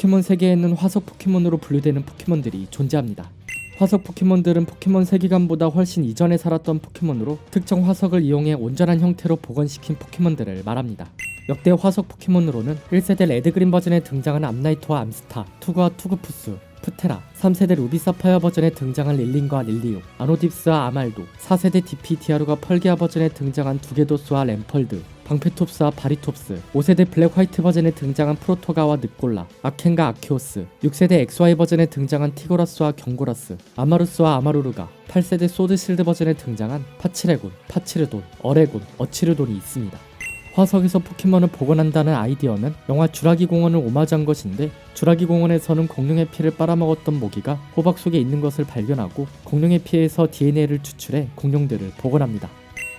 포켓몬 세계에는 화석 포켓몬으로 분류되는 포켓몬들이 존재합니다. 화석 포켓몬들은 포켓몬 세계관보다 훨씬 이전에 살았던 포켓몬으로 특정 화석을 이용해 온전한 형태로 복원시킨 포켓몬들을 말합니다. 역대 화석 포켓몬으로는 1세대 레드그린 버전에 등장한 암나이트와 암스타, 투구와 투구푸스, 프테라, 3세대 루비 사파이어 버전에 등장한 릴린과 릴리오, 아노딥스와 아말도, 4세대 DP 디아루가 펄게아 버전에 등장한 두게도스와 램펄드, 방페톱스와 바리톱스, 5세대 블랙 화이트 버전에 등장한 프로토가와 늑골라, 아켄과 아키오스, 6세대 XY 버전에 등장한 티고라스와 경고라스, 아마루스와 아마루르가, 8세대 소드 실드 버전에 등장한 파치레곤, 파치르돈, 어레곤, 어치르돈이 있습니다. 화석에서 포켓몬을 복원한다는 아이디어는 영화 주라기 공원을 오마주한 것인데 주라기 공원에서는 공룡의 피를 빨아먹었던 모기가 호박 속에 있는 것을 발견하고 공룡의 피에서 DNA를 추출해 공룡들을 복원합니다.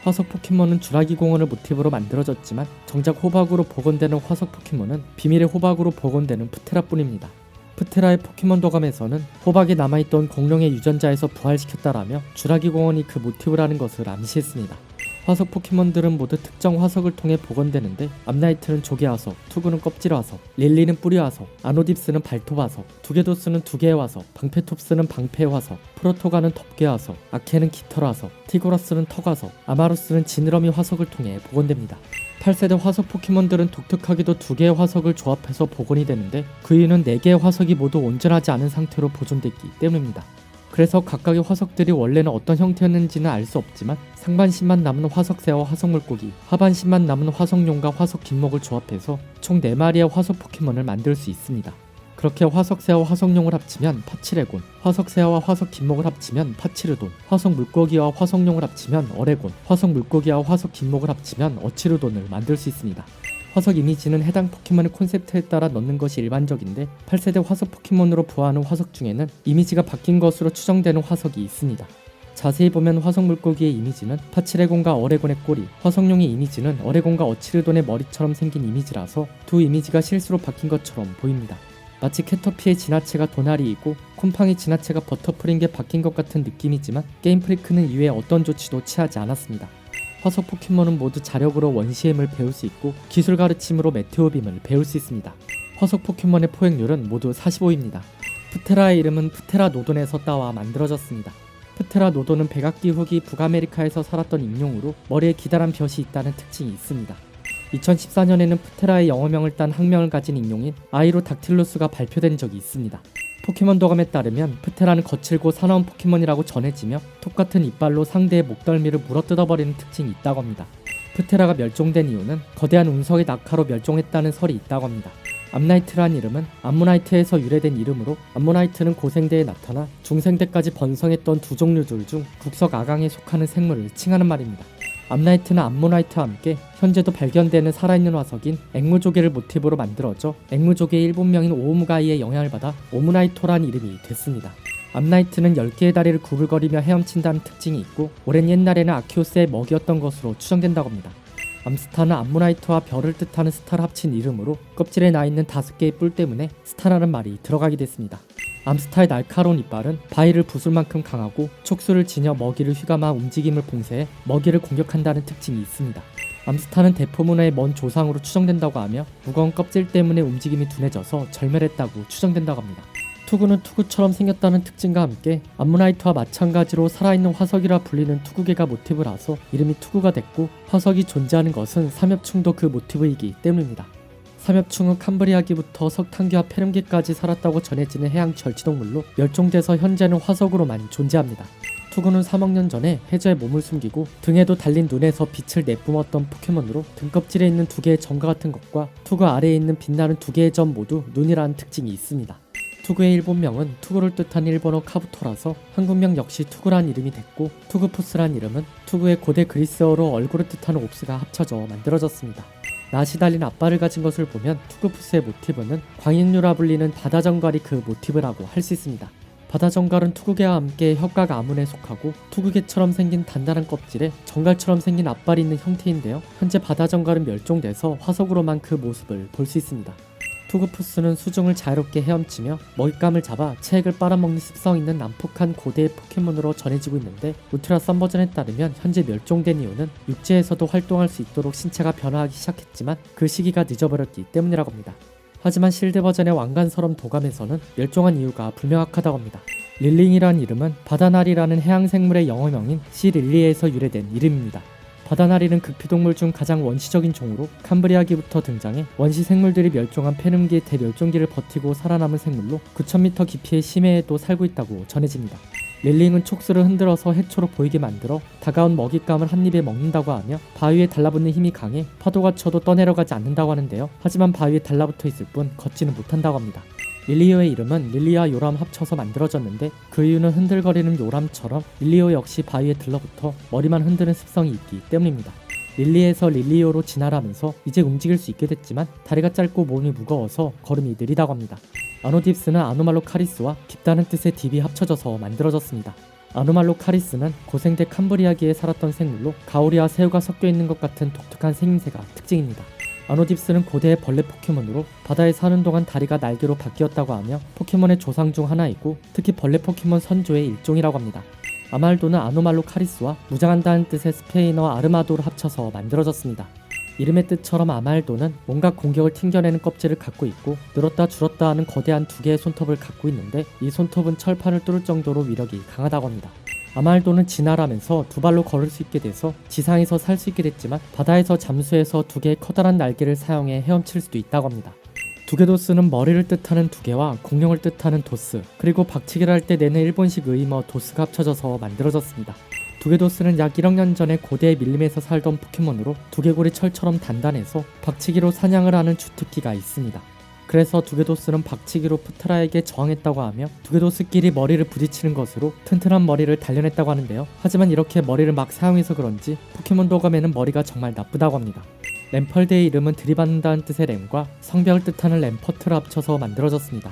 화석 포켓몬은 주라기 공원을 모티브로 만들어졌지만 정작 호박으로 복원되는 화석 포켓몬은 비밀의 호박으로 복원되는 프테라뿐입니다. 프테라의 포켓몬 도감에서는 호박에 남아있던 공룡의 유전자에서 부활시켰다라며 주라기 공원이 그 모티브라는 것을 암시했습니다. 화석 포켓몬들은 모두 특정 화석을 통해 복원되는데 암나이트는 조개 화석, 투구는 껍질 화석, 릴리는 뿌리 화석, 아노딥스는 발톱 화석, 두개도스는 두 개의 화석, 방페톱스는 방패 화석, 프로토가는 덮개 화석, 아케는 깃털 화석, 티고라스는 턱 화석, 아마루스는 지느러미 화석을 통해 복원됩니다. 8세대 화석 포켓몬들은 독특하게도 두 개의 화석을 조합해서 복원이 되는데 그 이유는 네 개의 화석이 모두 온전하지 않은 상태로 보존됐기 때문입니다. 그래서 각각의 화석들이 원래는 어떤 형태였는지는 알 수 없지만 상반신만 남은 화석새와 화석물고기, 하반신만 남은 화석용과 화석 긴목을 조합해서 총 4마리의 화석 포켓몬을 만들 수 있습니다. 그렇게 화석새와 화석용을 합치면 파치레곤, 화석새와 화석 긴목을 합치면 파치르돈, 화석 물고기와 화석용을 합치면 어레곤, 화석 물고기와 화석 긴목을 합치면 어치르돈을 만들 수 있습니다. 화석 이미지는 해당 포켓몬의 콘셉트에 따라 넣는 것이 일반적인데 8세대 화석 포켓몬으로 부화하는 화석 중에는 이미지가 바뀐 것으로 추정되는 화석이 있습니다. 자세히 보면 화석 물고기의 이미지는 파치레곤과 어레곤의 꼬리, 화석용의 이미지는 어레곤과 어치르돈의 머리처럼 생긴 이미지라서 두 이미지가 실수로 바뀐 것처럼 보입니다. 마치 캐터피의 진화체가 도나리이고 콤팡의 진화체가 버터풀인 게 바뀐 것 같은 느낌이지만 게임 프리크는 이외에 어떤 조치도 취하지 않았습니다. 화석 포켓몬은 모두 자력으로 원시엠을 배울 수 있고 기술 가르침으로 메테오빔을 배울 수 있습니다. 화석 포켓몬의 포획률은 모두 45입니다. 프테라의 이름은 프테라 노돈에서 따와 만들어졌습니다. 프테라 노돈은 백악기 후기 북아메리카에서 살았던 인용으로 머리에 기다란 벼이 있다는 특징이 있습니다. 2014년에는 프테라의 영어명을 딴 학명을 가진 인용인 아이로 닥틸루스가 발표된 적이 있습니다. 포켓몬 도감에 따르면 프테라는 거칠고 사나운 포켓몬이라고 전해지며 똑같은 이빨로 상대의 목덜미를 물어뜯어버리는 특징이 있다고 합니다. 프테라가 멸종된 이유는 거대한 운석의 낙하로 멸종했다는 설이 있다고 합니다. 암나이트란 이름은 암모나이트에서 유래된 이름으로 암모나이트는 고생대에 나타나 중생대까지 번성했던 두 종류들 중 국석 아강에 속하는 생물을 칭하는 말입니다. 암나이트는 암모나이트와 함께 현재도 발견되는 살아있는 화석인 앵무조개를 모티브로 만들어져 앵무조개의 일본명인 오무가이의 영향을 받아 오무나이토란 이름이 됐습니다. 암나이트는 10개의 다리를 구불거리며 헤엄친다는 특징이 있고 오랜 옛날에는 아키오스의 먹이였던 것으로 추정된다고 합니다. 암스타는 암모나이트와 별을 뜻하는 스타를 합친 이름으로 껍질에 나 있는 다섯 개의 뿔 때문에 스타라는 말이 들어가게 됐습니다. 암스타의 날카로운 이빨은 바위를 부술 만큼 강하고 촉수를 지녀 먹이를 휘감아 움직임을 봉쇄해 먹이를 공격한다는 특징이 있습니다. 암스타는 대포문화의 먼 조상으로 추정된다고 하며 무거운 껍질 때문에 움직임이 둔해져서 절멸했다고 추정된다고 합니다. 투구는 투구처럼 생겼다는 특징과 함께 암모나이트와 마찬가지로 살아있는 화석이라 불리는 투구개가 모티브라서 이름이 투구가 됐고 화석이 존재하는 것은 삼엽충도 그 모티브이기 때문입니다. 삼엽충은 캄브리아기부터 석탄기와 페름기까지 살았다고 전해지는 해양 절지동물로 멸종돼서 현재는 화석으로만 존재합니다. 투구는 3억 년 전에 해저에 몸을 숨기고 등에도 달린 눈에서 빛을 내뿜었던 포켓몬으로 등껍질에 있는 두 개의 점과 같은 것과 투구 아래에 있는 빛나는 두 개의 점 모두 눈이라는 특징이 있습니다. 투구의 일본명은 투구를 뜻한 일본어 카부토라서 한국명 역시 투구란 이름이 됐고 투구푸스란 이름은 투구의 고대 그리스어로 얼굴을 뜻하는 옵스가 합쳐져 만들어졌습니다. 낫이 달린 앞발을 가진 것을 보면 투구푸스의 모티브는 광인류라 불리는 바다정갈이 그 모티브라고 할 수 있습니다. 바다정갈은 투구개와 함께 혀가 아문에 속하고 투구개처럼 생긴 단단한 껍질에 정갈처럼 생긴 앞발이 있는 형태인데요. 현재 바다정갈은 멸종돼서 화석으로만 그 모습을 볼 수 있습니다. 투구푸스는 수중을 자유롭게 헤엄치며 먹잇감을 잡아 체액을 빨아먹는 습성 있는 난폭한 고대의 포켓몬으로 전해지고 있는데 우트라 썬 버전에 따르면 현재 멸종된 이유는 육지에서도 활동할 수 있도록 신체가 변화하기 시작했지만 그 시기가 늦어버렸기 때문이라고 합니다. 하지만 실드 버전의 왕관서럼 도감에서는 멸종한 이유가 불명확하다고 합니다. 릴링이란 이름은 바다나리라는 해양 생물의 영어명인 시릴리에서 유래된 이름입니다. 바다나리는 극피동물 중 가장 원시적인 종으로 캄브리아기부터 등장해 원시 생물들이 멸종한 페름기의 대멸종기를 버티고 살아남은 생물로 9,000m 깊이의 심해에도 살고 있다고 전해집니다. 릴링은 촉수를 흔들어서 해초로 보이게 만들어 다가온 먹잇감을 한 입에 먹는다고 하며 바위에 달라붙는 힘이 강해 파도가 쳐도 떠내려가지 않는다고 하는데요. 하지만 바위에 달라붙어 있을 뿐 걷지는 못한다고 합니다. 릴리오의 이름은 릴리와 요람 합쳐서 만들어졌는데 그 이유는 흔들거리는 요람처럼 릴리오 역시 바위에 들러붙어 머리만 흔드는 습성이 있기 때문입니다. 릴리에서 릴리오로 진화하면서 이제 움직일 수 있게 됐지만 다리가 짧고 몸이 무거워서 걸음이 느리다고 합니다. 아노딥스는 아노말로 카리스와 깊다는 뜻의 딥이 합쳐져서 만들어졌습니다. 아노말로 카리스는 고생대 캄브리아기에 살았던 생물로 가오리와 새우가 섞여 있는 것 같은 독특한 생김새가 특징입니다. 아노딥스는 고대의 벌레 포켓몬으로 바다에 사는 동안 다리가 날개로 바뀌었다고 하며 포켓몬의 조상 중 하나이고 특히 벌레 포켓몬 선조의 일종이라고 합니다. 아말도는 아노말로 카리스와 무장한다는 뜻의 스페인어 아르마도를 합쳐서 만들어졌습니다. 이름의 뜻처럼 아말도는 온갖 공격을 튕겨내는 껍질을 갖고 있고 늘었다 줄었다 하는 거대한 두 개의 손톱을 갖고 있는데 이 손톱은 철판을 뚫을 정도로 위력이 강하다고 합니다. 아말도는 진화하면서 두 발로 걸을 수 있게 돼서 지상에서 살 수 있게 됐지만 바다에서 잠수해서 두 개의 커다란 날개를 사용해 헤엄칠 수도 있다고 합니다. 두개도스는 머리를 뜻하는 두 개와 공룡을 뜻하는 도스 그리고 박치기를 할 때 내는 일본식 의머 도스가 합쳐져서 만들어졌습니다. 두개도스는 약 1억 년 전에 고대의 밀림에서 살던 포켓몬으로 두개골이 철처럼 단단해서 박치기로 사냥을 하는 주특기가 있습니다. 그래서 두개도스는 박치기로 프트라에게 저항했다고 하며 두개도스끼리 머리를 부딪히는 것으로 튼튼한 머리를 단련했다고 하는데요. 하지만 이렇게 머리를 막 사용해서 그런지 포켓몬 도감에는 머리가 정말 나쁘다고 합니다. 램펄드의 이름은 들이받는다는 뜻의 램과 성벽을 뜻하는 램퍼트를 합쳐서 만들어졌습니다.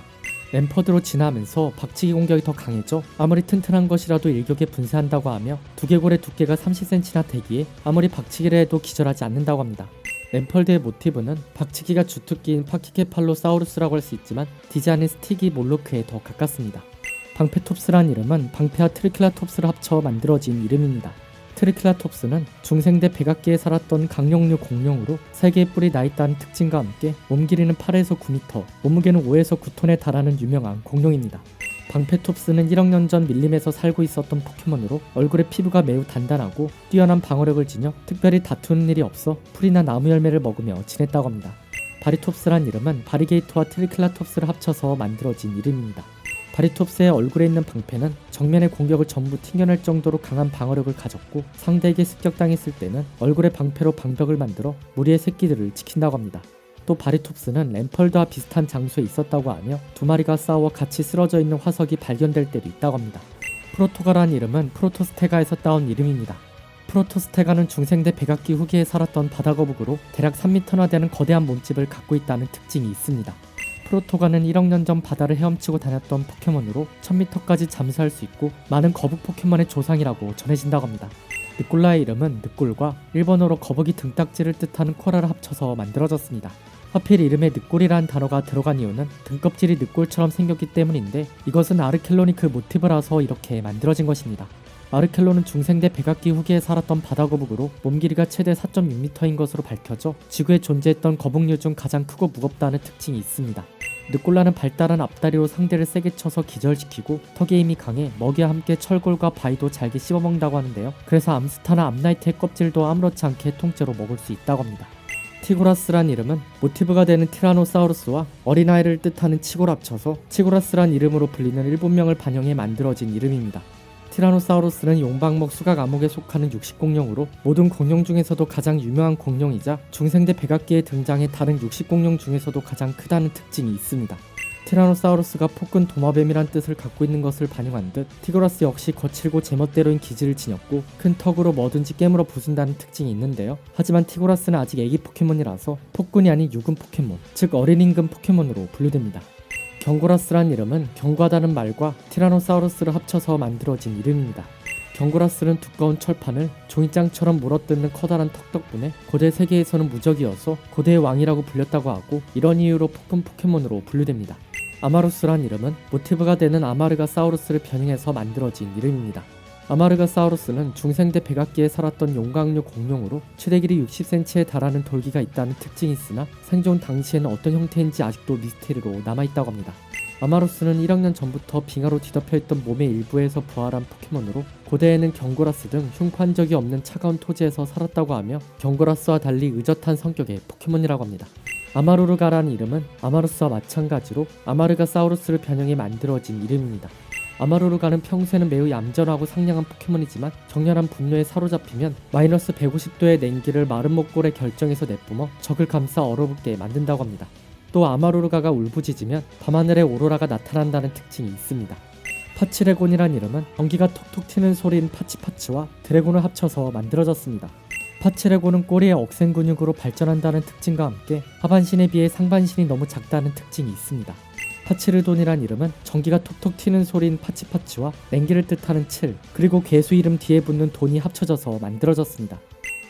램퍼드로 진화하면서 박치기 공격이 더 강해져 아무리 튼튼한 것이라도 일격에 분쇄한다고 하며 두개골의 두께가 30cm나 되기에 아무리 박치기를 해도 기절하지 않는다고 합니다. 램펄드의 모티브는 박치기가 주특기인 파키케팔로사우루스라고 할 수 있지만 디자인은 스티기 몰로크에 더 가깝습니다. 방페톱스란 이름은 방페와 트리킬라톱스를 합쳐 만들어진 이름입니다. 트리킬라톱스는 중생대 백악기에 살았던 강력류 공룡으로 세 개의 뿔이 나 있다는 특징과 함께 몸 길이는 8에서 9m, 몸무게는 5에서 9톤에 달하는 유명한 공룡입니다. 방페톱스는 1억 년 전 밀림에서 살고 있었던 포켓몬으로 얼굴의 피부가 매우 단단하고 뛰어난 방어력을 지녀 특별히 다투는 일이 없어 풀이나 나무 열매를 먹으며 지냈다고 합니다. 바리톱스란 이름은 바리게이토와 트리킬라톱스를 합쳐서 만들어진 이름입니다. 바리톱스의 얼굴에 있는 방패는 정면의 공격을 전부 튕겨낼 정도로 강한 방어력을 가졌고 상대에게 습격당했을 때는 얼굴의 방패로 방벽을 만들어 무리의 새끼들을 지킨다고 합니다. 또 바리톱스는 램펄드와 비슷한 장소에 있었다고 하며 두 마리가 싸워 같이 쓰러져 있는 화석이 발견될 때도 있다고 합니다. 프로토가라는 이름은 프로토스테가에서 따온 이름입니다. 프로토스테가는 중생대 백악기 후기에 살았던 바다거북으로 대략 3m나 되는 거대한 몸집을 갖고 있다는 특징이 있습니다. 프로토가는 1억 년 전 바다를 헤엄치고 다녔던 포켓몬으로 1000m까지 잠수할 수 있고 많은 거북 포켓몬의 조상이라고 전해진다고 합니다. 늑골라의 이름은 늑골과 일본어로 거북이 등딱지를 뜻하는 코라를 합쳐서 만들어졌습니다. 하필 이름에 늑골이라는 단어가 들어간 이유는 등껍질이 늑골처럼 생겼기 때문인데 이것은 아르켈론이 그 모티브라서 이렇게 만들어진 것입니다. 아르켈론은 중생대 백악기 후기에 살았던 바다 거북으로 몸 길이가 최대 4.6m인 것으로 밝혀져 지구에 존재했던 거북류 중 가장 크고 무겁다는 특징이 있습니다. 늑골라는 발달한 앞다리로 상대를 세게 쳐서 기절시키고 턱의 힘이 강해 먹이와 함께 철골과 바위도 잘게 씹어먹는다고 하는데요. 그래서 암스타나 암나이트의 껍질도 아무렇지 않게 통째로 먹을 수 있다고 합니다. 티고라스란 이름은 모티브가 되는 티라노사우루스와 어린아이를 뜻하는 치고를 합쳐서 치고라스란 이름으로 불리는 일본명을 반영해 만들어진 이름입니다. 티라노사우루스는 용방목 수각 암흑에 속하는 육식공룡으로 모든 공룡 중에서도 가장 유명한 공룡이자 중생대 백악기에 등장해 다른 육식공룡 중에서도 가장 크다는 특징이 있습니다. 티라노사우루스가 폭근 도마뱀이란 뜻을 갖고 있는 것을 반영한 듯 티그라스 역시 거칠고 제멋대로인 기질을 지녔고 큰 턱으로 뭐든지 깨물어 부순다는 특징이 있는데요. 하지만 티그라스는 아직 애기 포켓몬이라서 폭군이 아닌 유근 포켓몬, 즉 어린 임금 포켓몬으로 분류됩니다. 경고라스란 이름은 경과다는 말과 티라노사우루스를 합쳐서 만들어진 이름입니다. 경고라스는 두꺼운 철판을 종이장처럼 물어뜯는 커다란 턱 덕분에 고대 세계에서는 무적이어서 고대의 왕이라고 불렸다고 하고 이런 이유로 폭군 포켓몬으로 분류됩니다. 아마루스란 이름은 모티브가 되는 아마르가 사우루스를 변형해서 만들어진 이름입니다. 아마르가사우루스는 중생대 백악기에 살았던 용광류 공룡으로 최대 길이 60cm에 달하는 돌기가 있다는 특징이 있으나 생존 당시에는 어떤 형태인지 아직도 미스테리로 남아있다고 합니다. 아마루스는 1억 년 전부터 빙하로 뒤덮여 있던 몸의 일부에서 부활한 포켓몬으로 고대에는 경고라스 등 흉포한 적이 없는 차가운 토지에서 살았다고 하며 경고라스와 달리 의젓한 성격의 포켓몬이라고 합니다. 아마루르가라는 이름은 아마루스와 마찬가지로 아마르가 사우루스를 변형해 만들어진 이름입니다. 아마루르가는 평소에는 매우 얌전하고 상냥한 포켓몬이지만 정렬한 분노에 사로잡히면 마이너스 150도의 냉기를 마른 목골에 결정해서 내뿜어 적을 감싸 얼어붙게 만든다고 합니다. 또 아마루르가가 울부짖으면 밤하늘에 오로라가 나타난다는 특징이 있습니다. 파치레곤이란 이름은 전기가 톡톡 튀는 소리인 파치파치와 드래곤을 합쳐서 만들어졌습니다. 파치레곤은 꼬리의 억센 근육으로 발전한다는 특징과 함께 하반신에 비해 상반신이 너무 작다는 특징이 있습니다. 파치르돈이란 이름은 전기가 톡톡 튀는 소리인 파치파치와 냉기를 뜻하는 칠 그리고 개수 이름 뒤에 붙는 돈이 합쳐져서 만들어졌습니다.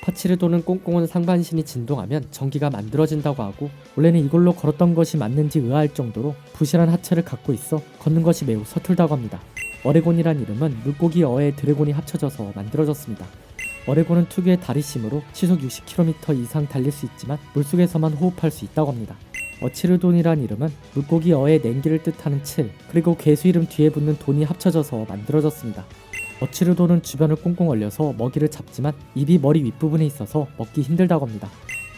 파치르돈은 꽁꽁한 상반신이 진동하면 전기가 만들어진다고 하고 원래는 이걸로 걸었던 것이 맞는지 의아할 정도로 부실한 하체를 갖고 있어 걷는 것이 매우 서툴다고 합니다. 어레곤이란 이름은 물고기 어의 드래곤이 합쳐져서 만들어졌습니다. 어레곤은 특유의 다리심으로 시속 60km 이상 달릴 수 있지만 물속에서만 호흡할 수 있다고 합니다. 어치르돈이란 이름은 물고기 어의 냉기를 뜻하는 칠 그리고 괴수 이름 뒤에 붙는 돈이 합쳐져서 만들어졌습니다. 어치르돈은 주변을 꽁꽁 얼려서 먹이를 잡지만 입이 머리 윗부분에 있어서 먹기 힘들다고 합니다.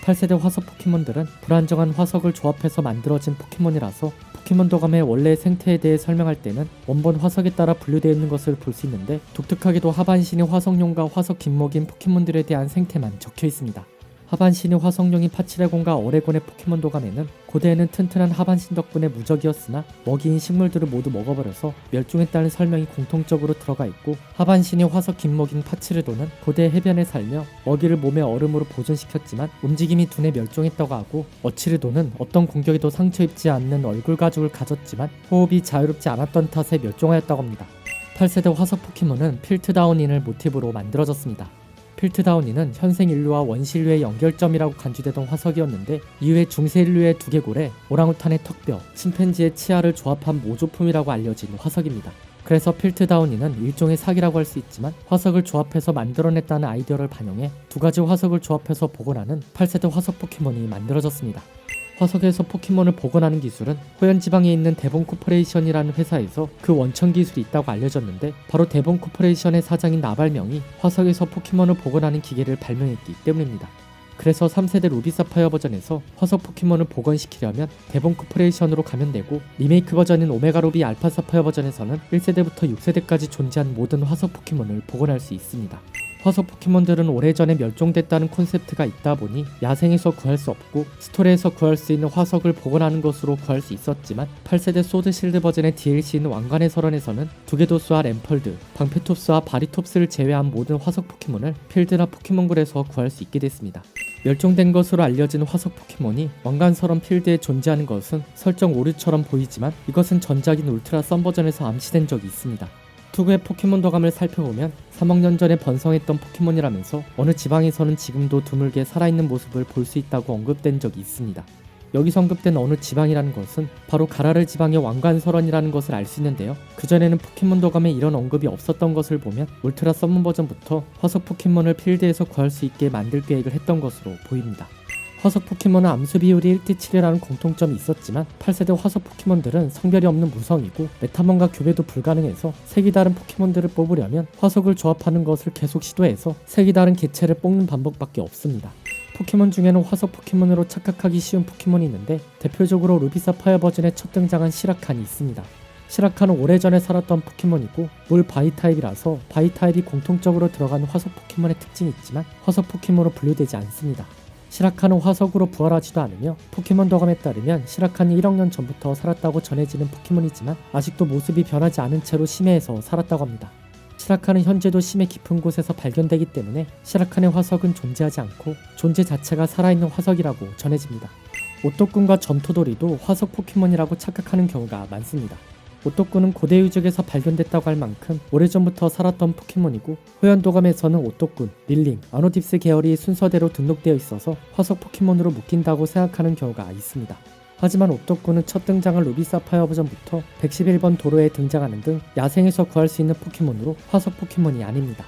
8세대 화석 포켓몬들은 불안정한 화석을 조합해서 만들어진 포켓몬이라서 포켓몬 도감의 원래 생태에 대해 설명할 때는 원본 화석에 따라 분류되어 있는 것을 볼 수 있는데 독특하게도 하반신이 화석용과 화석 깃목인 포켓몬들에 대한 생태만 적혀 있습니다. 하반신이 화성룡인 파치레곤과 어레곤의 포켓몬 도감에는 고대에는 튼튼한 하반신 덕분에 무적이었으나 먹이인 식물들을 모두 먹어버려서 멸종했다는 설명이 공통적으로 들어가 있고 하반신이 화석 긴먹인 파치르도는 고대 해변에 살며 먹이를 몸에 얼음으로 보존시켰지만 움직임이 둔해 멸종했다고 하고 어치르도는 어떤 공격에도 상처 입지 않는 얼굴 가죽을 가졌지만 호흡이 자유롭지 않았던 탓에 멸종하였다고 합니다. 8세대 화석 포켓몬은 필트다운인을 모티브로 만들어졌습니다. 필트다운이는 현생 인류와 원시 인류의 연결점이라고 간주되던 화석이었는데 이후에 중세 인류의 두개골에 오랑우탄의 턱뼈, 침팬지의 치아를 조합한 모조품이라고 알려진 화석입니다. 그래서 필트다운이는 일종의 사기라고 할 수 있지만 화석을 조합해서 만들어냈다는 아이디어를 반영해 두 가지 화석을 조합해서 복원하는 8세대 화석 포켓몬이 만들어졌습니다. 화석에서 포켓몬을 복원하는 기술은 호연 지방에 있는 대본 코퍼레이션이라는 회사에서 그 원천 기술이 있다고 알려졌는데 바로 대본 코퍼레이션의 사장인 나발명이 화석에서 포켓몬을 복원하는 기계를 발명했기 때문입니다. 그래서 3세대 루비 사파이어 버전에서 화석 포켓몬을 복원시키려면 대본 코퍼레이션으로 가면 되고 리메이크 버전인 오메가 루비 알파 사파이어 버전에서는 1세대부터 6세대까지 존재한 모든 화석 포켓몬을 복원할 수 있습니다. 화석 포켓몬들은 오래전에 멸종됐다는 콘셉트가 있다 보니 야생에서 구할 수 없고 스토리에서 구할 수 있는 화석을 복원하는 것으로 구할 수 있었지만 8세대 소드 실드 버전의 DLC인 왕관의 설원에서는 두개도스와 램펄드, 방페톱스와 바리톱스를 제외한 모든 화석 포켓몬을 필드나 포켓몬굴에서 구할 수 있게 됐습니다. 멸종된 것으로 알려진 화석 포켓몬이 왕관설원 필드에 존재하는 것은 설정 오류처럼 보이지만 이것은 전작인 울트라 썬 버전에서 암시된 적이 있습니다. 투구의 포켓몬 도감을 살펴보면 3억 년 전에 번성했던 포켓몬이라면서 어느 지방에서는 지금도 드물게 살아있는 모습을 볼 수 있다고 언급된 적이 있습니다. 여기서 언급된 어느 지방이라는 것은 바로 가라르 지방의 왕관설원이라는 것을 알 수 있는데요. 그전에는 포켓몬 도감에 이런 언급이 없었던 것을 보면 울트라 썸문 버전부터 화석 포켓몬을 필드에서 구할 수 있게 만들 계획을 했던 것으로 보입니다. 화석 포켓몬은 암수 비율이 1대 7이라는 공통점이 있었지만 8세대 화석 포켓몬들은 성별이 없는 무성이고 메타몬과 교배도 불가능해서 색이 다른 포켓몬들을 뽑으려면 화석을 조합하는 것을 계속 시도해서 색이 다른 개체를 뽑는 방법밖에 없습니다. 포켓몬 중에는 화석 포켓몬으로 착각하기 쉬운 포켓몬이 있는데 대표적으로 루비사파이어 버전에 첫 등장한 시라칸이 있습니다. 시라칸은 오래전에 살았던 포켓몬이고 물 바이 타입이라서 바이 타입이 공통적으로 들어가는 화석 포켓몬의 특징이 있지만 화석 포켓몬으로 분류되지 않습니다. 시라카는 화석으로 부활하지도 않으며 포켓몬 도감에 따르면 시라카는 1억 년 전부터 살았다고 전해지는 포켓몬이지만 아직도 모습이 변하지 않은 채로 심해에서 살았다고 합니다. 시라카는 현재도 심해 깊은 곳에서 발견되기 때문에 시라칸의 화석은 존재하지 않고 존재 자체가 살아있는 화석이라고 전해집니다. 오토꾼과 점토돌이도 화석 포켓몬이라고 착각하는 경우가 많습니다. 오토꾼은 고대 유적에서 발견됐다고 할 만큼 오래전부터 살았던 포켓몬이고 호연도감에서는 오토꾼, 릴링, 아노딥스 계열이 순서대로 등록되어 있어서 화석 포켓몬으로 묶인다고 생각하는 경우가 있습니다. 하지만 옵덕구는 첫 등장한 루비 사파이어 버전부터 111번 도로에 등장하는 등 야생에서 구할 수 있는 포켓몬으로 화석 포켓몬이 아닙니다.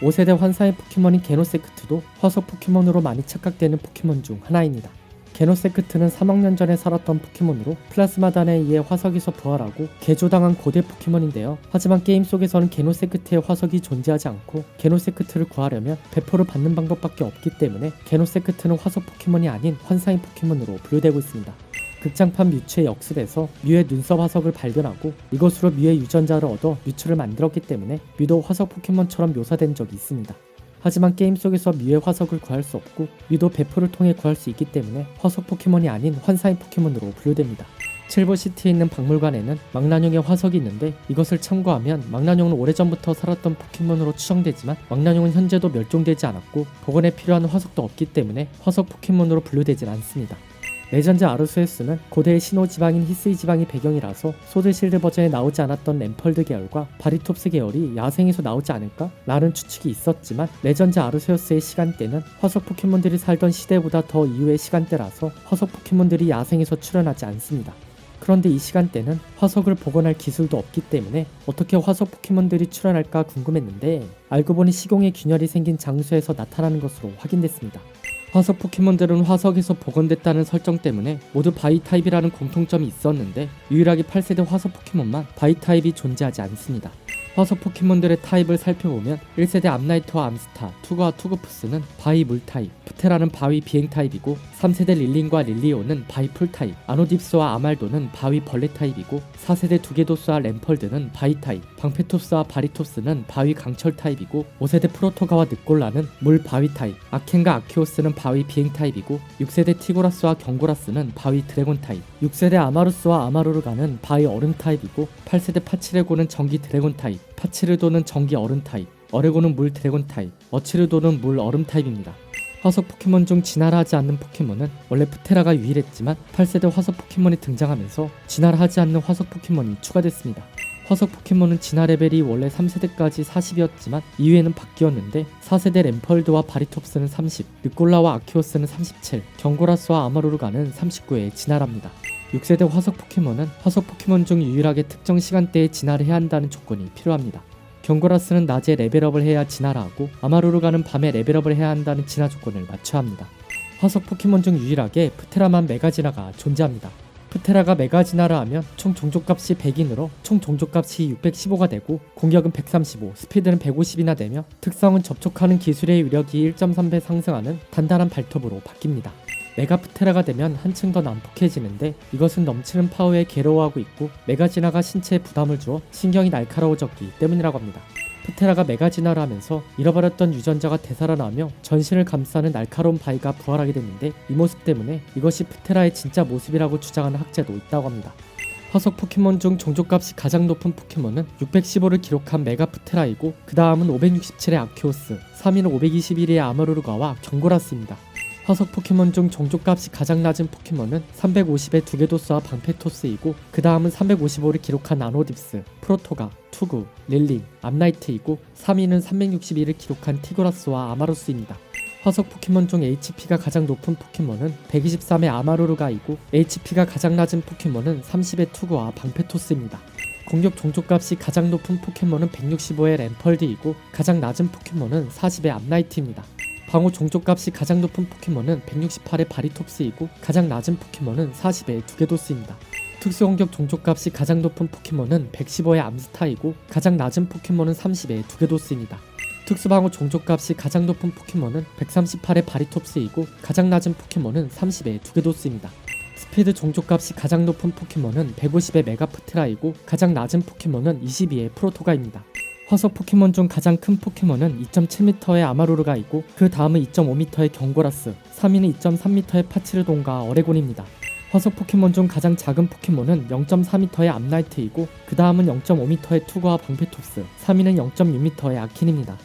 5세대 환사의 포켓몬인 게노세크트도 화석 포켓몬으로 많이 착각되는 포켓몬 중 하나입니다. 게노세크트는 3억 년 전에 살았던 포켓몬으로 플라스마단에 의해 화석에서 부활하고 개조당한 고대 포켓몬인데요. 하지만 게임 속에서는 게노세크트의 화석이 존재하지 않고 게노세크트를 구하려면 배포를 받는 방법밖에 없기 때문에 게노세크트는 화석 포켓몬이 아닌 환사인 포켓몬으로 분류되고 있습니다. 극장판 뮤츠의 역습에서 뮤의 눈썹 화석을 발견하고 이것으로 뮤의 유전자를 얻어 뮤츠를 만들었기 때문에 뮤도 화석 포켓몬처럼 묘사된 적이 있습니다. 하지만 게임 속에서 뮤의 화석을 구할 수 없고 뮤도 배포를 통해 구할 수 있기 때문에 화석 포켓몬이 아닌 환사인 포켓몬으로 분류됩니다. 칠보시티에 있는 박물관에는 망나뇽의 화석이 있는데 이것을 참고하면 망나뇽은 오래전부터 살았던 포켓몬으로 추정되지만 망나뇽은 현재도 멸종되지 않았고 복원에 필요한 화석도 없기 때문에 화석 포켓몬으로 분류되진 않습니다. 레전드 아르수에스는 고대의 신호 지방인 히스이 지방이 배경이라서 소드실드 버전에 나오지 않았던 램펄드 계열과 바리톱스 계열이 야생에서 나오지 않을까? 라는 추측이 있었지만 레전드 아르세우스의 시간대는 화석 포켓몬들이 살던 시대보다 더 이후의 시간대라서 화석 포켓몬들이 야생에서 출현하지 않습니다. 그런데 이 시간대는 화석을 복원할 기술도 없기 때문에 어떻게 화석 포켓몬들이 출현할까 궁금했는데 알고 보니 시공의 균열이 생긴 장소에서 나타나는 것으로 확인됐습니다. 화석 포켓몬들은 화석에서 복원됐다는 설정 때문에 모두 바이 타입이라는 공통점이 있었는데 유일하게 8세대 화석 포켓몬만 바이 타입이 존재하지 않습니다. 화석 포켓몬들의 타입을 살펴보면 1세대 암나이트와 암스타, 투그와 투그푸스는 바위 물 타입, 프테라는 바위 비행 타입이고 3세대 릴린과 릴리오는 바위 풀 타입, 아노딥스와 아말도는 바위 벌레 타입이고 4세대 두개도스와 램펄드는 바위 타입, 방페토스와 바리토스는 바위 강철 타입이고 5세대 프로토가와 늑골라는 물 바위 타입, 아켄과 아키오스는 바위 비행 타입이고 6세대 티고라스와 경고라스는 바위 드래곤 타입, 6세대 아마루스와 아마루르가는 바위 얼음 타입이고 8세대 파치레고는 전기 드래곤 타입, 파치르도는 전기 얼음 타입, 어레고는 물 드래곤 타입, 어치르도는 물 얼음 타입입니다. 화석 포켓몬 중 진화를 하지 않는 포켓몬은 원래 프테라가 유일했지만 8세대 화석 포켓몬이 등장하면서 진화를 하지 않는 화석 포켓몬이 추가됐습니다. 화석 포켓몬은 진화 레벨이 원래 3세대까지 40이었지만 이후에는 바뀌었는데 4세대 램펄드와 바리톱스는 30, 르꼴라와 아키오스는 37, 경고라스와 아마루르가는 39에 진화합니다. 6세대 화석 포켓몬은 화석 포켓몬 중 유일하게 특정 시간대에 진화를 해야 한다는 조건이 필요합니다. 경고라스는 낮에 레벨업을 해야 진화를 하고 아마루르가는 밤에 레벨업을 해야 한다는 진화 조건을 맞춰야 합니다. 화석 포켓몬 중 유일하게 프테라만 메가 진화가 존재합니다. 프테라가 메가 진화를 하면 총 종족값이 100인으로 총 종족값이 615가 되고 공격은 135, 스피드는 150이나 되며 특성은 접촉하는 기술의 위력이 1.3배 상승하는 단단한 발톱으로 바뀝니다. 메가프테라가 되면 한층 더 난폭해지는데 이것은 넘치는 파워에 괴로워하고 있고 메가진화가 신체에 부담을 주어 신경이 날카로워졌기 때문이라고 합니다. 프테라가 메가진화를 하면서 잃어버렸던 유전자가 되살아나며 전신을 감싸는 날카로운 바위가 부활하게 됐는데 이 모습 때문에 이것이 프테라의 진짜 모습이라고 주장하는 학자도 있다고 합니다. 화석 포켓몬 중 종족값이 가장 높은 포켓몬은 615를 기록한 메가프테라이고 그 다음은 567의 아키오스, 3위는 521의 아마루르가와 경고라스입니다. 화석 포켓몬 중 종족값이 가장 낮은 포켓몬은 350의 두개도스와 방페토스이고 그 다음은 355를 기록한 아노딥스, 프로토가, 투구, 릴링, 암나이트이고 3위는 362를 기록한 티그라스와 아마루스입니다. 화석 포켓몬 중 HP가 가장 높은 포켓몬은 123의 아마루르가이고 HP가 가장 낮은 포켓몬은 30의 투구와 방페토스입니다. 공격 종족값이 가장 높은 포켓몬은 165의 램펄드이고 가장 낮은 포켓몬은 40의 암나이트입니다. 방어 종족값이 가장 높은 포켓몬은 168의 바리톱스이고 가장 낮은 포켓몬은 40의 두개도스입니다. 특수공격 종족값이 가장 높은 포켓몬은 115의 암스타이고 가장 낮은 포켓몬은 30의 두개도스입니다. 특수방어 종족값이 가장 높은 포켓몬은 138의 바리톱스이고 가장 낮은 포켓몬은 30의 두개도스입니다. 스피드 종족값이 가장 높은 포켓몬은 150의 메가프테라이고 가장 낮은 포켓몬은 22의 프로토가입니다. 화석 포켓몬 중 가장 큰 포켓몬은 2.7m의 아마루르가 있고 그 다음은 2.5m의 경고라스, 3위는 2.3m의 파치르돈과 어레곤입니다. 화석 포켓몬 중 가장 작은 포켓몬은 0.4m의 암나이트이고 그 다음은 0.5m의 투구와 방페토스, 3위는 0.6m의 아킨입니다.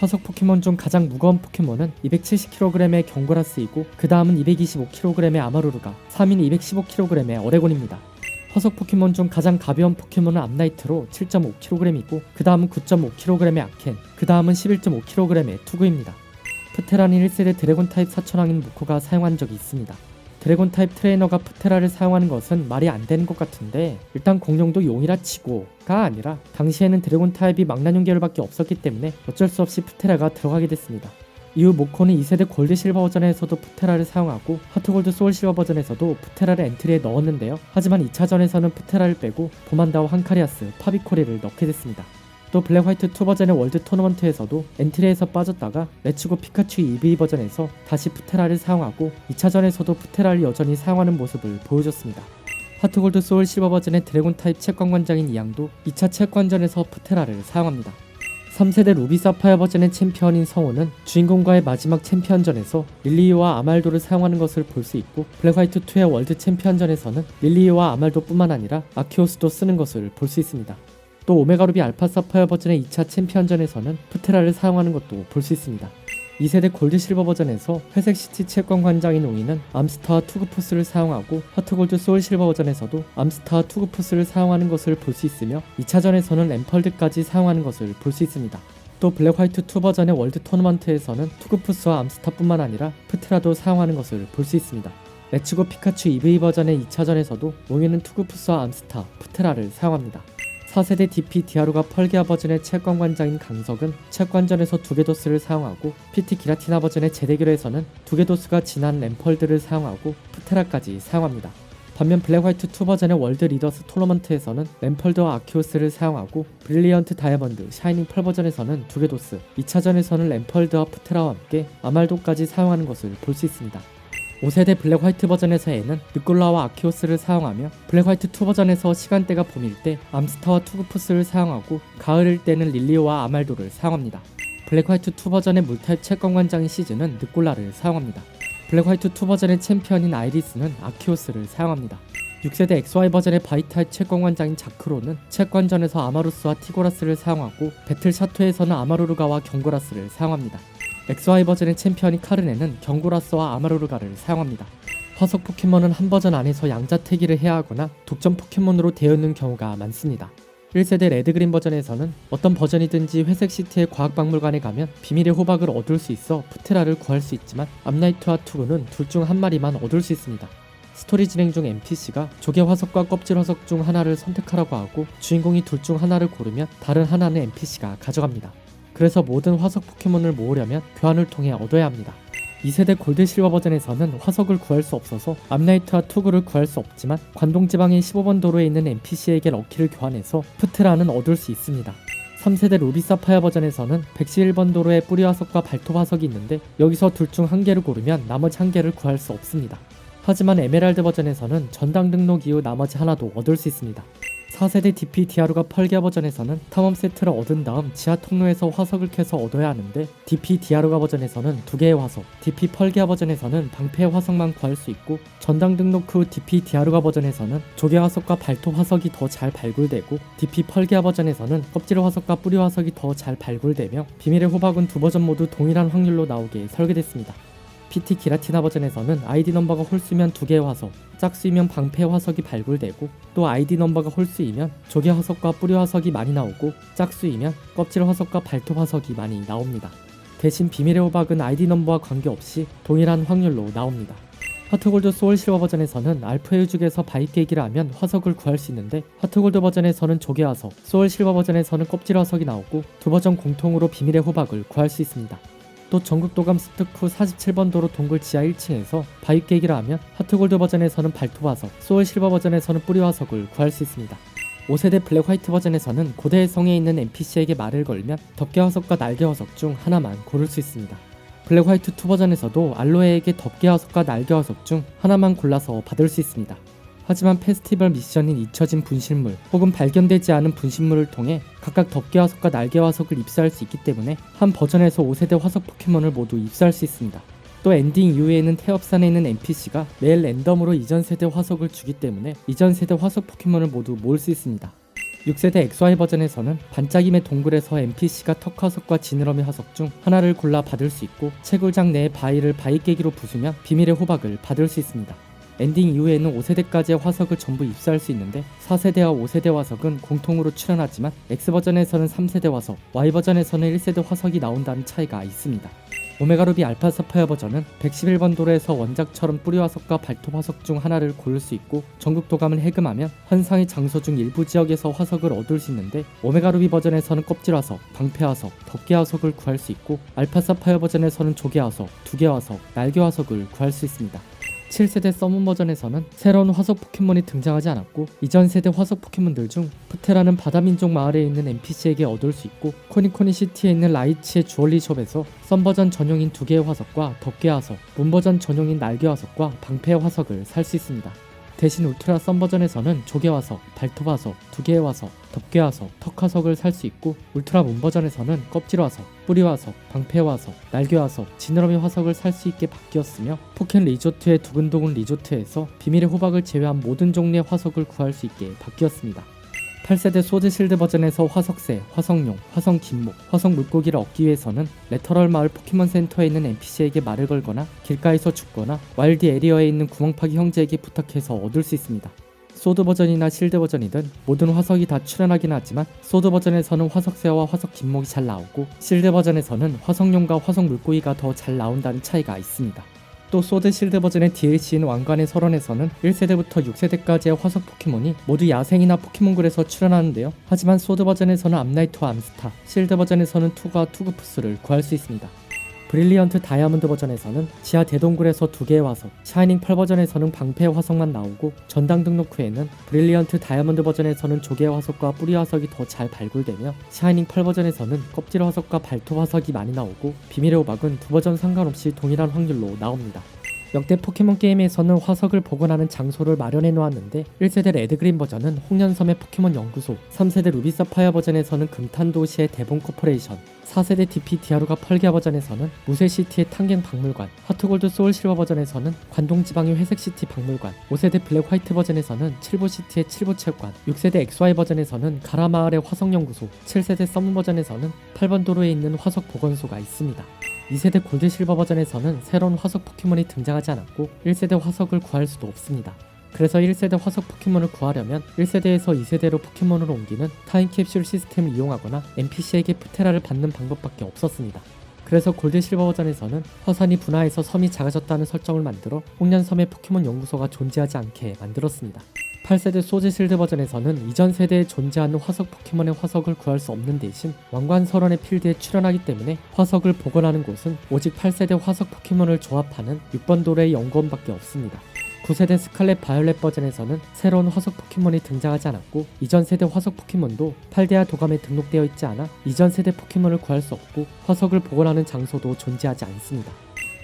화석 포켓몬 중 가장 무거운 포켓몬은 270kg의 경고라스이고 그 다음은 225kg의 아마루르가, 3위는 215kg의 어레곤입니다. 화석 포켓몬 중 가장 가벼운 포켓몬은 암나이트로 7.5kg이고 그 다음은 9.5kg의 아켄, 그 다음은 11.5kg의 투구입니다. 프테라닌 1세대 드래곤 타입 사천왕인 무코가 사용한 적이 있습니다. 드래곤 타입 트레이너가 프테라를 사용하는 것은 말이 안 되는 것 같은데 일단 공룡도 용이라 치고가 아니라 당시에는 드래곤 타입이 망나뇽 계열밖에 없었기 때문에 어쩔 수 없이 프테라가 들어가게 됐습니다. 이후 모코는 2세대 골드 실버 버전에서도 프테라를 사용하고 하트골드 소울 실버 버전에서도 프테라를 엔트리에 넣었는데요. 하지만 2차전에서는 프테라를 빼고 보만다와 한카리아스, 파비코리를 넣게 됐습니다. 또 블랙 화이트 2 버전의 월드 토너먼트에서도 엔트리에서 빠졌다가 레츠고 피카츄 EV 버전에서 다시 프테라를 사용하고 2차전에서도 프테라를 여전히 사용하는 모습을 보여줬습니다. 하트골드 소울 실버 버전의 드래곤 타입 채권관장인 이양도 2차 채권전에서 프테라를 사용합니다. 3세대 루비 사파이어 버전의 챔피언인 성우는 주인공과의 마지막 챔피언전에서 릴리유와 아말도를 사용하는 것을 볼 수 있고 블랙 화이트 2의 월드 챔피언전에서는 릴리유와 아말도뿐만 아니라 아키오스도 쓰는 것을 볼 수 있습니다. 또 오메가 루비 알파 사파이어 버전의 2차 챔피언전에서는 프테라를 사용하는 것도 볼 수 있습니다. 2세대 골드 실버 버전에서 회색 시티 채권 관장인 옹이는 암스타와 투구포스를 사용하고 하트골드 소울 실버 버전에서도 암스타와 투구포스를 사용하는 것을 볼 수 있으며 2차전에서는 램펄드까지 사용하는 것을 볼 수 있습니다. 또 블랙 화이트 2 버전의 월드 토너먼트에서는 투구푸스와 암스타뿐만 아니라 프테라도 사용하는 것을 볼 수 있습니다. 레츠고 피카츄 EV 버전의 2차전에서도 옹이는 투구푸스와 암스타, 프테라를 사용합니다. 4세대 DP 디아루가 펄게아 버전의 채권 관장인 강석은 채권전에서 두개도스를 사용하고 PT 기라티나 버전의 재대결에서는 두개도스가 진한 램펄드를 사용하고 프테라까지 사용합니다. 반면 블랙 화이트 2 버전의 월드 리더스 토너먼트에서는 램펄드와 아키오스를 사용하고 브릴리언트 다이아몬드 샤이닝 펄 버전에서는 두개도스 2차전에서는 램펄드와 프테라와 함께 아말도까지 사용하는 것을 볼 수 있습니다. 5세대 블랙 화이트 버전에서 에는 느콜라와 아키오스를 사용하며 블랙 화이트 2 버전에서 시간대가 봄일 때 암스타와 투구푸스를 사용하고 가을일 때는 릴리오와 아말도를 사용합니다. 블랙 화이트 2 버전의 물타입 채권관장인 시즈는 느콜라를 사용합니다. 블랙 화이트 2 버전의 챔피언인 아이리스는 아키오스를 사용합니다. 6세대 XY 버전의 바이타입 채권관장인 자크로는 채권전에서 아마루스와 티고라스를 사용하고 배틀 샤토에서는 아마루르가와 경고라스를 사용합니다. XY 버전의 챔피언인 카르네는 경고라스와 아마루르가를 사용합니다. 화석 포켓몬은 한 버전 안에서 양자태기를 해야 하거나 독점 포켓몬으로 되어 있는 경우가 많습니다. 1세대 레드그린 버전에서는 어떤 버전이든지 회색 시티의 과학박물관에 가면 비밀의 호박을 얻을 수 있어 푸테라를 구할 수 있지만 암나이트와 투구는 둘 중 한 마리만 얻을 수 있습니다. 스토리 진행 중 NPC가 조개 화석과 껍질 화석 중 하나를 선택하라고 하고 주인공이 둘 중 하나를 고르면 다른 하나는 NPC가 가져갑니다. 그래서 모든 화석 포켓몬을 모으려면 교환을 통해 얻어야 합니다. 2세대 골드 실버 버전에서는 화석을 구할 수 없어서 암나이트와 투구를 구할 수 없지만 관동 지방의 15번 도로에 있는 NPC에게 럭키를 교환해서 푸테라는 얻을 수 있습니다. 3세대 루비 사파이어 버전에서는 111번 도로에 뿌리 화석과 발톱 화석이 있는데 여기서 둘 중 한 개를 고르면 나머지 한 개를 구할 수 없습니다. 하지만 에메랄드 버전에서는 전당 등록 이후 나머지 하나도 얻을 수 있습니다. 4세대 DP 디아루가 펄게아 버전에서는 탐험 세트를 얻은 다음 지하 통로에서 화석을 캐서 얻어야 하는데 DP 디아루가 버전에서는 두 개의 화석, DP 펄게아 버전에서는 방패의 화석만 구할 수 있고 전당 등록 후 DP 디아루가 버전에서는 조개 화석과 발톱 화석이 더 잘 발굴되고 DP 펄게아 버전에서는 껍질 화석과 뿌리 화석이 더 잘 발굴되며 비밀의 호박은 두 버전 모두 동일한 확률로 나오게 설계됐습니다. PT 기라티나 버전에서는 아이디 넘버가 홀수면 두 개의 화석, 짝수이면 방패 화석이 발굴되고 또 아이디 넘버가 홀수이면 조개 화석과 뿌리 화석이 많이 나오고 짝수이면 껍질 화석과 발톱 화석이 많이 나옵니다. 대신 비밀의 호박은 아이디 넘버와 관계없이 동일한 확률로 나옵니다. 하트골드 소울 실버 버전에서는 알프의 유죽에서 바입 계기를 하면 화석을 구할 수 있는데 하트골드 버전에서는 조개 화석, 소울 실버 버전에서는 껍질 화석이 나오고 두 버전 공통으로 비밀의 호박을 구할 수 있습니다. 또 전국 도감 습특 후 47번 도로 동굴 지하 1층에서 바입 계기를 하면 하트골드 버전에서는 발톱 화석, 소울 실버 버전에서는 뿌리 화석을 구할 수 있습니다. 5세대 블랙 화이트 버전에서는 고대의 성에 있는 NPC에게 말을 걸면 덮개 화석과 날개 화석 중 하나만 고를 수 있습니다. 블랙 화이트 2 버전에서도 알로에에게 덮개 화석과 날개 화석 중 하나만 골라서 받을 수 있습니다. 하지만 페스티벌 미션인 잊혀진 분실물 혹은 발견되지 않은 분실물을 통해 각각 덮개 화석과 날개 화석을 입수할 수 있기 때문에 한 버전에서 5세대 화석 포켓몬을 모두 입수할 수 있습니다. 또 엔딩 이후에는 태엽산에 있는 NPC가 매일 랜덤으로 이전 세대 화석을 주기 때문에 이전 세대 화석 포켓몬을 모두 모을 수 있습니다. 6세대 XY 버전에서는 반짝임의 동굴에서 NPC가 턱 화석과 지느러미 화석 중 하나를 골라 받을 수 있고 채굴장 내의 바위를 바위 깨기로 부수면 비밀의 호박을 받을 수 있습니다. 엔딩 이후에는 5세대까지의 화석을 전부 입수할 수 있는데 4세대와 5세대 화석은 공통으로 출현하지만 X버전에서는 3세대 화석, Y버전에서는 1세대 화석이 나온다는 차이가 있습니다. 오메가루비 알파 사파이어 버전은 111번 도로에서 원작처럼 뿌리 화석과 발톱 화석 중 하나를 고를 수 있고 전국 도감을 해금하면 환상의 장소 중 일부 지역에서 화석을 얻을 수 있는데 오메가루비 버전에서는 껍질 화석, 방패 화석, 덮개 화석을 구할 수 있고 알파 사파이어 버전에서는 조개 화석, 두개 화석, 날개 화석을 구할 수 있습니다. 7세대 서문 버전에서는 새로운 화석 포켓몬이 등장하지 않았고 이전 세대 화석 포켓몬들 중 프테라는 바다민족 마을에 있는 NPC에게 얻을 수 있고 코니코니 시티에 있는 라이치의 주얼리숍에서 썬 버전 전용인 두 개의 화석과 덮개 화석, 문 버전 전용인 날개 화석과 방패 화석을 살 수 있습니다. 대신 울트라 썬 버전에서는 조개 화석, 발톱 화석, 두 개의 화석, 덮개 화석, 턱 화석을 살 수 있고 울트라 문 버전에서는 껍질 화석, 뿌리 화석, 방패 화석, 날개 화석, 지느러미 화석을 살 수 있게 바뀌었으며 포켓 리조트의 두근두근 리조트에서 비밀의 호박을 제외한 모든 종류의 화석을 구할 수 있게 바뀌었습니다. 8세대 소드 실드 버전에서 화석새, 화석용, 화성 긴목, 화석 물고기를 얻기 위해서는 레터럴 마을 포켓몬 센터에 있는 NPC에게 말을 걸거나 길가에서 죽거나 와일드 에리어에 있는 구멍파기 형제에게 부탁해서 얻을 수 있습니다. 소드 버전이나 실드 버전이든 모든 화석이 다 출연하긴 하지만 소드 버전에서는 화석새와 화석 긴목이 잘 나오고 실드 버전에서는 화석용과 화석 물고기가 더 잘 나온다는 차이가 있습니다. 또 소드 실드 버전의 DLC인 왕관의 설원에서는 1세대부터 6세대까지의 화석 포켓몬이 모두 야생이나 포켓몬굴에서 출연하는데요. 하지만 소드 버전에서는 암나이트와 암스타, 실드 버전에서는 투가 투구푸스를 구할 수 있습니다. 브릴리언트 다이아몬드 버전에서는 지하 대동굴에서 두 개의 화석, 샤이닝 펄 버전에서는 방패 화석만 나오고 전당 등록 후에는 브릴리언트 다이아몬드 버전에서는 조개 화석과 뿌리 화석이 더 잘 발굴되며 샤이닝 펄 버전에서는 껍질 화석과 발톱 화석이 많이 나오고 비밀의 호박은 두 버전 상관없이 동일한 확률로 나옵니다. 역대 포켓몬 게임에서는 화석을 복원하는 장소를 마련해 놓았는데 1세대 레드그린 버전은 홍련섬의 포켓몬 연구소, 3세대 루비 사파이어 버전에서는 금탄도시의 대본 코퍼레이션, 4세대 DP 디아루가 펄기아 버전에서는 무쇠시티의 탕갱 박물관, 하트골드 소울 실버 버전에서는 관동지방의 회색시티 박물관, 5세대 블랙 화이트 버전에서는 칠보시티의 칠보체육관, 6세대 XY 버전에서는 가라마을의 화석연구소, 7세대 썸 버전에서는 8번 도로에 있는 화석 보건소가 있습니다. 2세대 골드 실버 버전에서는 새로운 화석 포켓몬이 등장하지 않았고 1세대 화석을 구할 수도 없습니다. 그래서 1세대 화석 포켓몬을 구하려면 1세대에서 2세대로 포켓몬을 옮기는 타임캡슐 시스템을 이용하거나 NPC에게 프테라를 받는 방법밖에 없었습니다. 그래서 골드 실버 버전에서는 화산이 분화해서 섬이 작아졌다는 설정을 만들어 홍련섬의 포켓몬 연구소가 존재하지 않게 만들었습니다. 8세대 소즈 실드 버전에서는 이전 세대에 존재하는 화석 포켓몬의 화석을 구할 수 없는 대신 왕관 설원의 필드에 출연하기 때문에 화석을 복원하는 곳은 오직 8세대 화석 포켓몬을 조합하는 6번 도로의 연구원밖에 없습니다. 9세대 스칼렛 바이올렛 버전에서는 새로운 화석 포켓몬이 등장하지 않았고 이전 세대 화석 포켓몬도 팔데아 도감에 등록되어 있지 않아 이전 세대 포켓몬을 구할 수 없고 화석을 복원하는 장소도 존재하지 않습니다.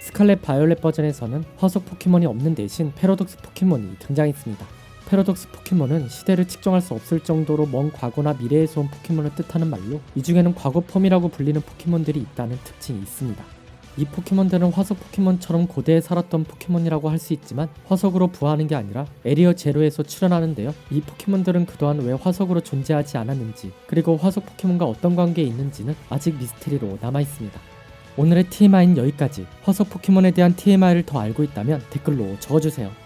스칼렛 바이올렛 버전에서는 화석 포켓몬이 없는 대신 패러독스 포켓몬이 등장했습니다. 패러독스 포켓몬은 시대를 측정할 수 없을 정도로 먼 과거나 미래에서 온 포켓몬을 뜻하는 말로 이 중에는 과거 폼이라고 불리는 포켓몬들이 있다는 특징이 있습니다. 이 포켓몬들은 화석 포켓몬처럼 고대에 살았던 포켓몬이라고 할 수 있지만 화석으로 부화하는 게 아니라 에리어 제로에서 출현하는데요. 이 포켓몬들은 그동안 왜 화석으로 존재하지 않았는지 그리고 화석 포켓몬과 어떤 관계에 있는지는 아직 미스테리로 남아 있습니다. 오늘의 TMI는 여기까지. 화석 포켓몬에 대한 TMI를 더 알고 있다면 댓글로 적어주세요.